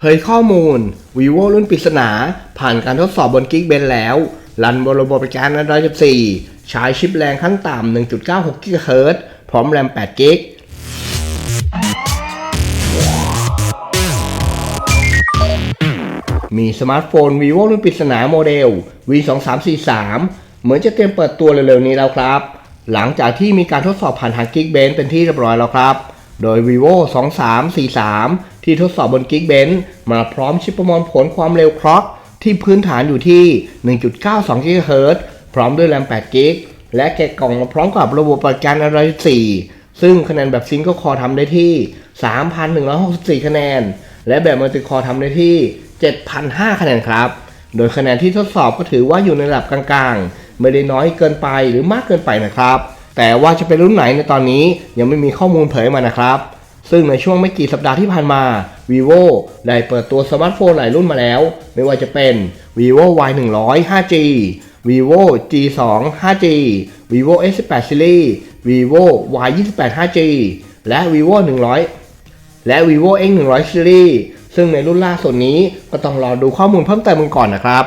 เผยข้อมูล vivo รุ่นปริศนา ผ่านการทดสอบบน Geekbench แล้ว รันบนระบบการ Android 14 ใช้ชิปแรงขั้นต่ำ 1.96 GHz พร้อมแรม8 g b มีสมาร์ทโฟน vivo รุ่นปริศนาโมเดล V2343 เหมือนจะเตรียมเปิดตัวเร็วๆนี้แล้วครับ หลังจากที่มีการทดสอบผ่านทาง Geekbench เป็นที่เรียบร้อยแล้วครับ โดย vivo 2343 ที่ทดสอบบน Geekbench มาพร้อมชิปประมวลผลความเร็วคล็อกที่พื้นฐานอยู่ที่ 1.92 GHz พร้อมด้วยแรม8 g b และแกะกล่องมาพร้อมกับระบบปฏิบัติการ Android 4ซึ่งคะแนนแบบซิงเกิลคอร์ทำได้ที่ 3,164 คะแนน และแบบมัลติคอร์ทำได้ที่ 7,005 คะแนนครับ โดยคะแนนที่ทดสอบก็ถือว่าอยู่ในระดับกลางๆ ไม่ได้น้อยเกินไปหรือมากเกินไปนะครับ แต่ว่าจะเป็นรุ่นไหนในตอนนี้ยังไม่มีข้อมูลเผยมานะครับ ซึ่งในช่วงไม่กี่สัปดาห์ที่ผ่านมา vivo ได้เปิดตัวสมาร์ทโฟนหลายรุ่นมาแล้ว ไม่ว่าจะเป็น vivo y 1 0 0 5G vivo g 2 5G vivo s 1 8 series vivo y 2 8 5G และ vivo 100 และ vivo x 1 0 0 series ซึ่งในรุ่นล่าสุดนี้ก็ต้องรอดูข้อมูลเพิ่มเติมกันก่อนนะครับ